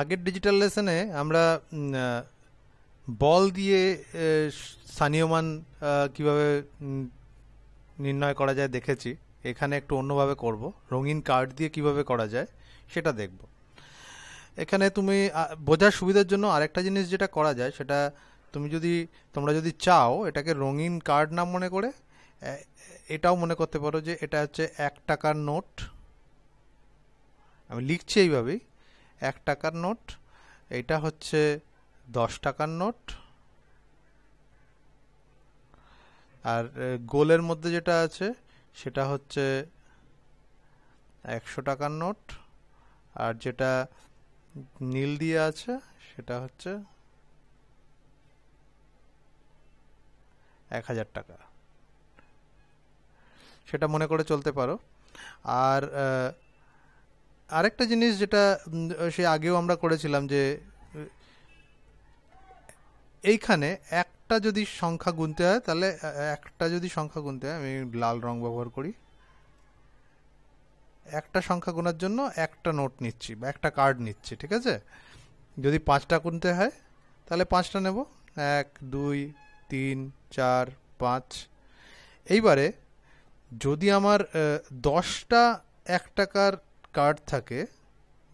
আগের ডিজিটাল লেসনে আমরা বল দিয়ে স্থানীয় মান কীভাবে নির্ণয় করা যায় দেখেছি। এখানে একটু অন্যভাবে করব। রঙিন কার্ড দিয়ে কীভাবে করা যায়, সেটা দেখব। এখানে তুমি বোঝার সুবিধার জন্য আরেকটা জিনিস যেটা করা যায়, সেটা তুমি যদি, তোমরা যদি চাও, এটাকে রঙিন কার্ড না মনে করে এটাও মনে করতে পারো যে এটা হচ্ছে এক টাকার নোট। আমি লিখছি এইভাবেই। এক টাকার নোট এটা হচ্ছে দশ টাকার নোট। আর গোলের মধ্যে যেটা আছে, সেটা হচ্ছে একশো টাকার নোট। আর যেটা নীল দিয়ে আছে, সেটা হচ্ছে এক হাজার টাকা। সেটা মনে করে চলতে পারো। আর আরেকটা জিনিস যেটা সে আগেও আমরা করেছিলাম যে, এইখানে একটা যদি সংখ্যা গুনতে হয়, তাহলে একটা যদি সংখ্যা গুনতে হয়, আমি লাল রং ব্যবহার করি, একটা সংখ্যা গোনার জন্য একটা নোট নিচ্ছি বা একটা কার্ড নিচ্ছি, ঠিক আছে? যদি পাঁচটা গুনতে হয়, তাহলে পাঁচটা নেব। এক, দুই, তিন, চার, পাঁচ। এইবারে যদি আমার দশটা এক টাকার কার্ড থাকে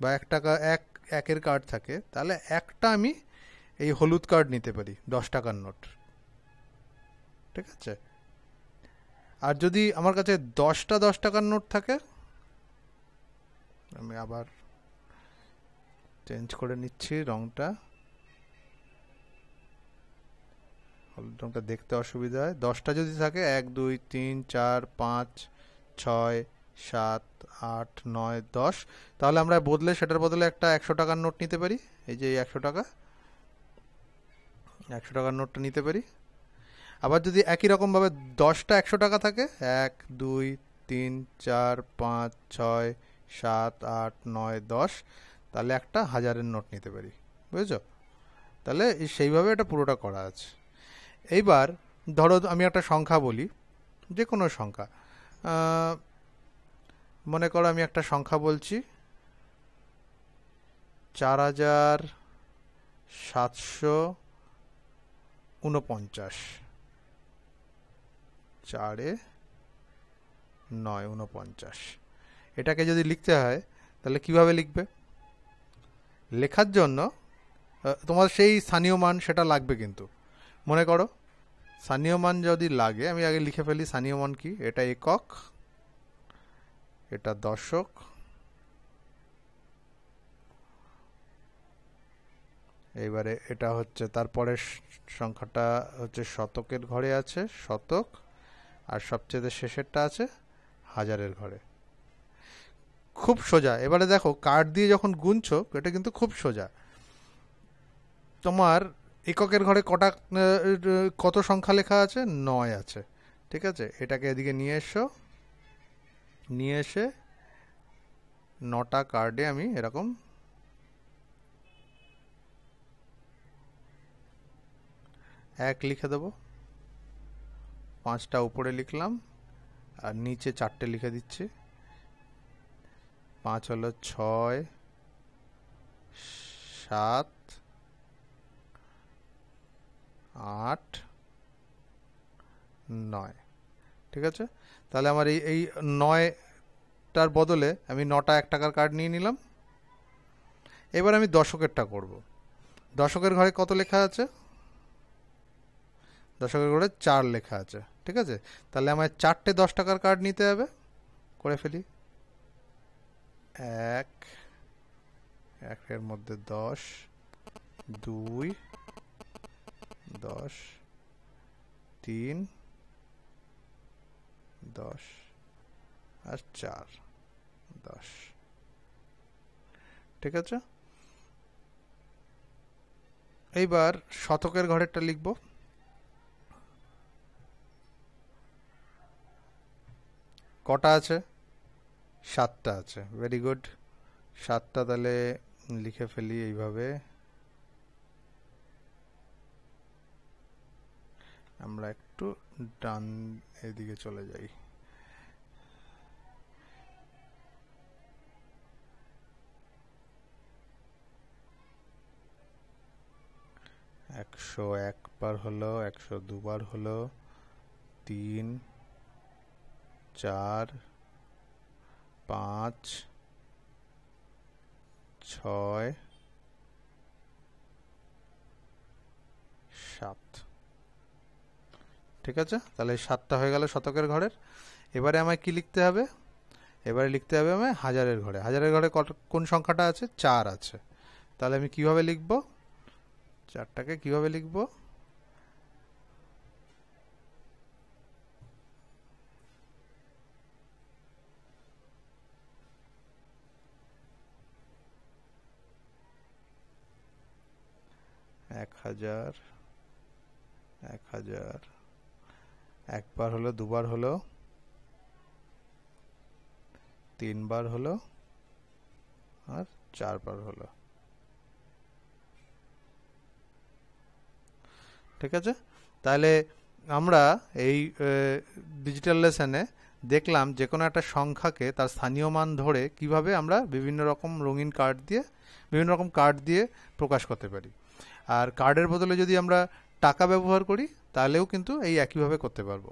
বা এক টাকা, এক, একের কার্ড থাকে, তাহলে একটা আমি এই হলুদ কার্ড নিতে পারি, দশ টাকার নোট। ঠিক আছে? আর যদি আমার কাছে দশটা দশ টাকার নোট থাকে, আমি আবার চেঞ্জ করে নিচ্ছি রংটা। হলুদ রংটা দেখতে অসুবিধা হয়। দশটা যদি থাকে, এক, দুই, তিন, চার, পাঁচ, ছয় সাত, আট, নয়, দশ। তাহলে আমরা বদলে সেটার বদলে একটা একশো টাকার নোট নিতে পারি। এই যে একশো টাকা। একশো টাকার নোটটা নিতে পারি। আবার যদি একই রকমভাবে দশটা একশো টাকা থাকে, এক, দুই, তিন, চার, পাঁচ, ছয়, সাত, আট, নয়, দশ, তাহলে একটা হাজারের নোট নিতে পারি। বুঝেছ? তাহলে সেইভাবে এটা পুরোটা করা আছে। এইবার ধরো আমি একটা সংখ্যা বলি যে কোনো সংখ্যা মনে করো আমি একটা সংখ্যা বলছি। চার হাজার সাতশো উনপঞ্চাশ চারে নয় উনপঞ্চাশ এটাকে যদি লিখতে হয়, তাহলে কীভাবে লিখবে? লেখার জন্য তোমার সেই স্থানীয় মান সেটা লাগবে কিন্তু। মনে করো, স্থানীয় মান যদি লাগে, আমি আগে লিখে ফেলি, স্থানীয় মান কি? এটা একক এটা দর্শক। এইবারে এটা হচ্ছে, তারপরে সংখ্যাটা হচ্ছে শতকের ঘরে আছে, শতক। আর সবচেয়ে শেষেরটা আছে, হাজারের ঘরে। খুব সোজা। এবারে দেখো কার্ড দিয়ে যখন গুনছো, এটা কিন্তু খুব সোজা। তোমার এককের ঘরে কটা কত সংখ্যা লেখা আছে? নয় আছে। ঠিক আছে? এটাকে এদিকে নিয়ে এসো। নিয়ে এসে নটা কার্ডে আমি এরকম এক লিখে দেবো। পাঁচটা উপরে লিখলাম, আর নিচে চারটে লিখে দিচ্ছি। পাঁচ হলো ছয়, সাত, আট, নয়। ঠিক আছে? তাহলে আমার এই এই নয়টার বদলে আমি নটা এক টাকার কার্ড নিয়ে নিলাম। এবার আমি দশকেরটা করব। দশকের ঘরে কত লেখা আছে? দশকের ঘরে চার লেখা আছে, ঠিক আছে? তাহলে আমার চারটে দশ টাকার কার্ড নিতে হবে। করে ফেলি। এক, একের মধ্যে দশ, দুই, দশ, তিন দশ আর চার, দশ। ঠিক আছে? এইবার শতকের ঘরেরটা লিখব। কটা আছে? সাতটা আছে। ভেরি গুড সাতটা তাহলে লিখে ফেলি এইভাবে। আমরা একটু ডান এদিকে চলে যাই। একশো একবার হলো, একশো দুবার হলো, তিন, চার, পাঁচ, ছয়, সাত। ঠিক আছে? তাহলে সাতটা হয়ে গেল শতকের ঘরের। এবারে আমায় কি লিখতে হবে? এবারে লিখতে হবে আমায় হাজারের ঘরে। হাজারের ঘরে কত, কোন সংখ্যাটা আছে? চার আছে। তাহলে আমি কীভাবে লিখব? চারটাকে কীভাবে লিখব? এক হাজার এক হাজার একবার হলো, দুবার হলো, তিনবার হলো আর চারবার হলো। ঠিক আছে? তাহলে আমরা এই ডিজিটাল লেসনে দেখলাম যে কোনো একটা সংখ্যাকে তার স্থানীয় মান ধরে কীভাবে আমরা বিভিন্ন রকম রঙিন কার্ড দিয়ে, বিভিন্ন রকম কার্ড দিয়ে প্রকাশ করতে পারি। আর কার্ডের বদলে যদি আমরা টাকা ব্যবহার করি তাহলেও কিন্তু এই একইভাবে করতে পারব।